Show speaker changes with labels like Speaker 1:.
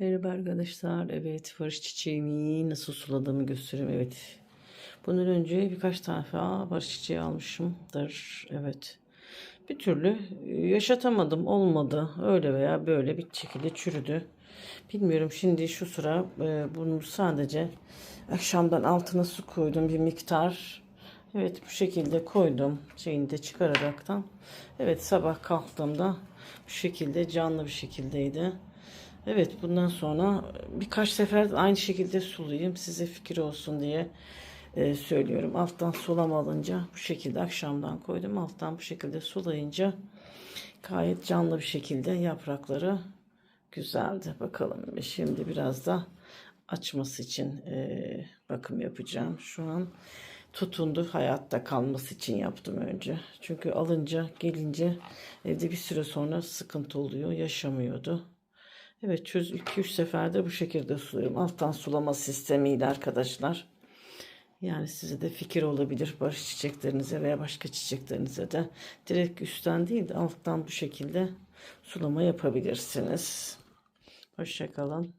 Speaker 1: Merhaba arkadaşlar. Evet, barış çiçeğimi nasıl suladığımı göstereyim. Evet. Bundan önce birkaç tane barış çiçeği almışımdır. Evet. Bir türlü yaşatamadım. Olmadı. Öyle veya böyle bir şekilde çürüdü. Bilmiyorum şimdi şu sıra e, bunu sadece akşamdan altına su koydum bir miktar. Evet bu şekilde koydum. Şeyini de çıkararaktan. Evet sabah kalktığımda bu şekilde canlı bir şekildeydi. Evet bundan sonra birkaç sefer aynı şekilde sulayayım size fikir olsun diye e, söylüyorum. Alttan sulama alınca bu şekilde akşamdan koydum. Alttan bu şekilde sulayınca gayet canlı bir şekilde yaprakları güzeldi. Bakalım şimdi biraz da açması için e, bakım yapacağım. Şu an tutundu hayatta kalması için yaptım önce. Çünkü alınca gelince evde bir süre sonra sıkıntı oluyor. Yaşamıyordu. Evet çöz 2-3 seferde bu şekilde suluyorum. Alttan sulama sistemiyle arkadaşlar. Yani size de fikir olabilir barış çiçeklerinize veya başka çiçeklerinize de direkt üstten değil de alttan bu şekilde sulama yapabilirsiniz. Hoşçakalın.